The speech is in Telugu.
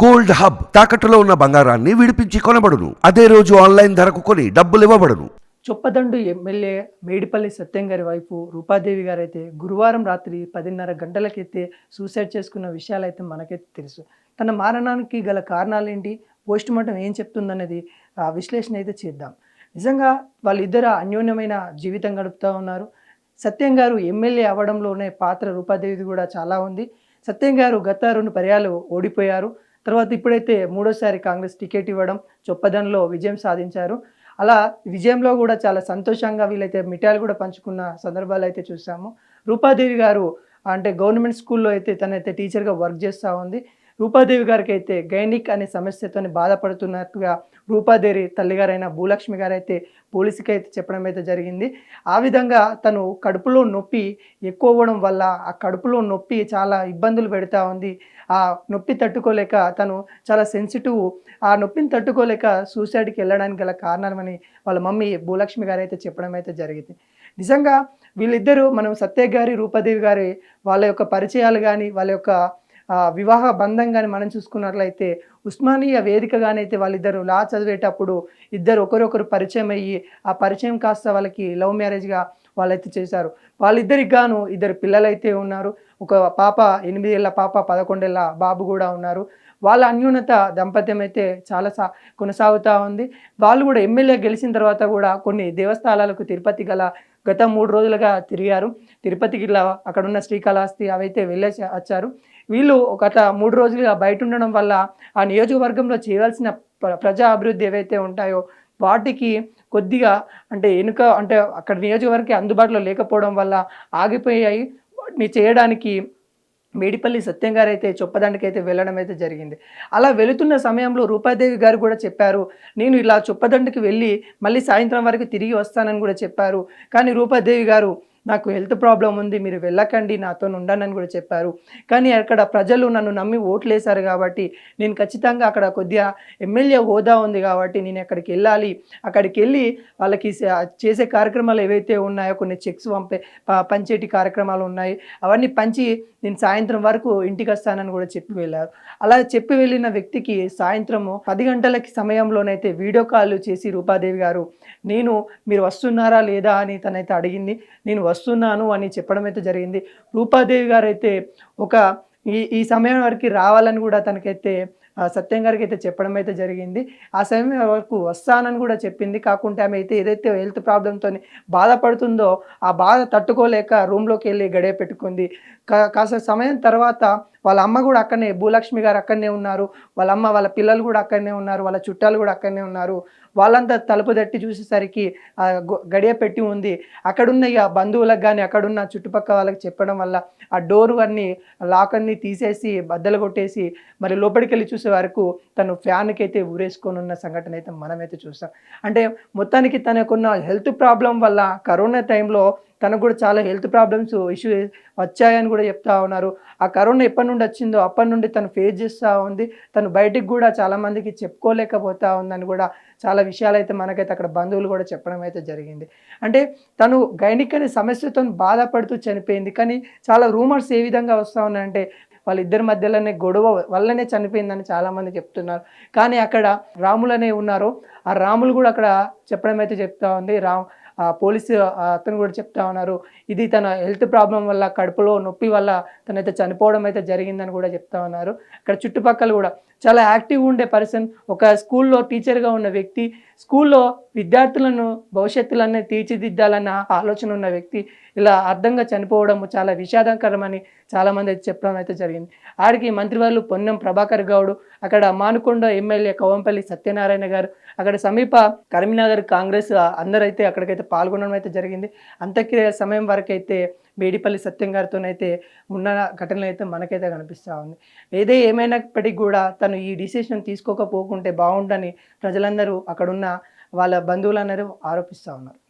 గోల్డ్ హబ్ తాకట్టులో ఉన్న బంగారాన్ని విడిపించి కొనబడును. అదే రోజు ఆన్లైన్ ధరకు కొని డబ్బులు ఇవ్వబడును. చొప్పదండు ఎమ్మెల్యే మేడిపల్లి సత్యం గారి వైపు రూపాదేవి గారైతే గురువారం రాత్రి పదిన్నర గంటలకైతే సూసైడ్ చేసుకున్న విషయాలైతే అయితే మనకైతే తెలుసు. తన మారణానికి గల కారణాలేంటి? పోస్ట్ మార్టం ఏం చెప్తుందనేది ఆ విశ్లేషణ అయితే చేద్దాం. నిజంగా వాళ్ళిద్దరు అన్యోన్యమైన జీవితం గడుపుతూ ఉన్నారు. సత్యం గారు ఎమ్మెల్యే అవ్వడంలోనే పాత్ర రూపాదేవిది కూడా చాలా ఉంది. సత్యం గారు గత రెండు పర్యాలు ఓడిపోయారు. తర్వాత ఇప్పుడైతే మూడోసారి కాంగ్రెస్ టికెట్ ఇవ్వడం చొప్పదంలో విజయం సాధించారు. అలా విజయంలో కూడా చాలా సంతోషంగా వీళ్ళైతే మిఠాయిలు కూడా పంచుకున్న సందర్భాలు అయితే చూసాము. రూపాదేవి గారు అంటే గవర్నమెంట్ స్కూల్లో అయితే తనైతే టీచర్గా వర్క్ చేస్తూ ఉంది. రూపాదేవి గారికి అయితే గైనిక్ అనే సమస్యతో బాధపడుతున్నట్టుగా రూపాదేవి తల్లిగారైన భూలక్ష్మి గారు అయితే పోలీసుకి అయితే చెప్పడం అయితే జరిగింది. ఆ విధంగా తను కడుపులో నొప్పి ఎక్కువ అవ్వడం వల్ల ఆ కడుపులో నొప్పి చాలా ఇబ్బందులు పెడతా ఉంది. ఆ నొప్పి తట్టుకోలేక తను చాలా సెన్సిటివ్ ఆ నొప్పిని తట్టుకోలేక సూసైడ్కి వెళ్ళడానికి గల కారణమని వాళ్ళ మమ్మీ భూలక్ష్మి గారు అయితే చెప్పడం అయితే జరిగింది. నిజంగా వీళ్ళిద్దరూ మనం సత్య గారి రూపాదేవి గారి వాళ్ళ యొక్క పరిచయాలు కానీ వాళ్ళ యొక్క వివాహ బంధం కానీ మనం చూసుకున్నట్లయితే ఉస్మానియా వేదికగానైతే వాళ్ళిద్దరు లా చదివేటప్పుడు ఇద్దరు ఒకరొకరు పరిచయం అయ్యి ఆ పరిచయం కాస్త వాళ్ళకి లవ్ మ్యారేజ్గా వాళ్ళైతే చేశారు. వాళ్ళిద్దరికి గాను ఇద్దరు పిల్లలైతే ఉన్నారు. ఒక పాప ఎనిమిదేళ్ళ పాప పదకొండేళ్ళ బాబు కూడా ఉన్నారు. వాళ్ళ అన్యూనత దంపత్యం అయితే చాలా సా కొనసాగుతూ ఉంది. వాళ్ళు కూడా ఎమ్మెల్యే గెలిచిన తర్వాత కూడా కొన్ని దేవస్థానాలకు తిరుపతి గల గత మూడు రోజులుగా తిరిగారు. తిరుపతికి అక్కడున్న శ్రీకాళహస్తి అవైతే వెళ్ళేసి వచ్చారు. వీళ్ళు గత మూడు రోజులుగా బయట ఉండడం వల్ల ఆ నియోజకవర్గంలో చేయవలసిన ప్ర- ప్రజా అభివృద్ధి ఏవైతే ఉంటాయో వాటికి కొద్దిగా అంటే వెనుక అంటే అక్కడ నియోజకవర్గం అందుబాటులో లేకపోవడం వల్ల ఆగిపోయాయి. వాటిని చేయడానికి మేడిపల్లి సత్యం గారు అయితే చొప్పదండకి అయితే వెళ్ళడం అయితే జరిగింది. అలా వెళుతున్న సమయంలో రూపాదేవి గారు కూడా చెప్పారు నేను ఇలా చొప్పదండకి వెళ్ళి మళ్ళీ సాయంత్రం వరకు తిరిగి వస్తానని కూడా చెప్పారు. కానీ రూపాదేవి గారు నాకు హెల్త్ ప్రాబ్లం ఉంది మీరు వెళ్ళకండి నాతో ఉండనని కూడా చెప్పారు. కానీ అక్కడ ప్రజలు నన్ను నమ్మి ఓట్లేశారు కాబట్టి నేను ఖచ్చితంగా అక్కడ కొద్దిగా ఎమ్మెల్యే హోదా ఉంది కాబట్టి నేను అక్కడికి వెళ్ళాలి. అక్కడికి వెళ్ళి వాళ్ళకి చేసే కార్యక్రమాలు ఏవైతే ఉన్నాయో కొన్ని చెక్స్ పంపే పంచేటి కార్యక్రమాలు ఉన్నాయి అవన్నీ పంచి నేను సాయంత్రం వరకు ఇంటికి వస్తానని కూడా చెప్పి వెళ్ళారు. అలా చెప్పి వెళ్ళిన వ్యక్తికి సాయంత్రము పది గంటలకి సమయంలోనైతే వీడియో కాల్ చేసి రూపాదేవి గారు నేను మీరు వస్తున్నారా లేదా? అని తనైతే అడిగింది. నేను వస్తున్నాను అని చెప్పడం అయితే జరిగింది. రూపాదేవి గారు అయితే ఒక ఈ ఈ సమయం వరకు రావాలని కూడా తనకైతే సత్యం గారికి అయితే చెప్పడం అయితే జరిగింది. ఆ సమయం వరకు వస్తానని కూడా చెప్పింది. కాకుంటే ఆమె అయితే ఏదైతే హెల్త్ ప్రాబ్లంతో బాధపడుతుందో ఆ బాధ తట్టుకోలేక రూమ్లోకి వెళ్ళి గడియ పెట్టుకుంది. కా- కాస్త సమయం తర్వాత వాళ్ళ అమ్మ కూడా అక్కడనే భూలక్ష్మి గారు అక్కడనే ఉన్నారు. వాళ్ళ అమ్మ వాళ్ళ పిల్లలు కూడా అక్కడనే ఉన్నారు. వాళ్ళ చుట్టాలు కూడా అక్కడనే ఉన్నారు. వాళ్ళంతా తలుపు తట్టి చూసేసరికి గడియ పెట్టి ఉంది. అక్కడున్న ఇక బంధువులకు కానీ అక్కడున్న చుట్టుపక్కల వాళ్ళకి చెప్పడం వల్ల ఆ డోర్ అన్ని లాక్ అన్ని తీసేసి బద్దలు కొట్టేసి మరి లోపలికి వెళ్ళి చూసే వరకు తను ఫ్యాన్కి అయితే ఊరేసుకొని ఉన్న సంఘటన అయితే మనమైతే చూస్తాం అంటే మొత్తానికి తనకున్న హెల్త్ ప్రాబ్లం వల్ల కరోనా టైంలో తనకు కూడా చాలా హెల్త్ ప్రాబ్లమ్స్ ఇష్యూ వచ్చాయని కూడా చెప్తా ఉన్నారు. ఆ కరోనా ఎప్పటి నుండి వచ్చిందో అప్పటి నుండి తను ఫేస్ చేస్తూ ఉంది. తను బయటికి కూడా చాలామందికి చెప్పుకోలేకపోతా ఉందని కూడా చాలా విషయాలు అయితే మనకైతే అక్కడ బంధువులు కూడా చెప్పడం అయితే జరిగింది. అంటే తను గైనిక్ అనే సమస్యతో బాధపడుతూ చనిపోయింది. కానీ చాలా రూమర్స్ ఏ విధంగా వస్తూ ఉన్నాయంటే వాళ్ళిద్దరి మధ్యలోనే గొడవ వల్లనే చనిపోయిందని చాలామంది చెప్తున్నారు. కానీ అక్కడ రాములనే ఉన్నారు ఆ రాములు కూడా అక్కడ చెప్పడం అయితే చెప్తా ఉంది. రామ్ పోలీసు అతను కూడా చెప్తా ఉన్నారు ఇది తన హెల్త్ ప్రాబ్లం వల్ల కడుపులో నొప్పి వల్ల తనైతే చనిపోవడం అయితే జరిగిందని కూడా చెప్తా ఉన్నారు. ఇక్కడ చుట్టుపక్కల కూడా చాలా యాక్టివ్గా ఉండే పర్సన్ ఒక స్కూల్లో టీచర్గా ఉన్న వ్యక్తి స్కూల్లో విద్యార్థులను భవిష్యత్తులన్నీ తీర్చిదిద్దాలన్న ఆలోచన ఉన్న వ్యక్తి ఇలా అర్థంగా చనిపోవడం చాలా విషాదకరమని చాలామంది అయితే చెప్పడం అయితే జరిగింది. ఆడికి మంత్రివర్లు పొన్నం ప్రభాకర్ గౌడ్ అక్కడ మానుకొండ ఎమ్మెల్యే కవంపల్లి సత్యనారాయణ గారు అక్కడ సమీప కరీంనగర్ కాంగ్రెస్ అందరైతే అక్కడికైతే పాల్గొనడం అయితే జరిగింది. అంత్యక్రియ సమయం వరకు అయితే మేడిపల్లి సత్యం గారితోనైతే ఉన్న ఘటనలు అయితే మనకైతే కనిపిస్తూ ఉంది. ఏదే ఏమైనప్పటికీ కూడా తను ఈ డిసిషన్ తీసుకోకపోకుంటే బాగుండని ప్రజలందరూ అక్కడున్న వాళ్ళ బంధువులందరూ ఆరోపిస్తూ ఉన్నారు.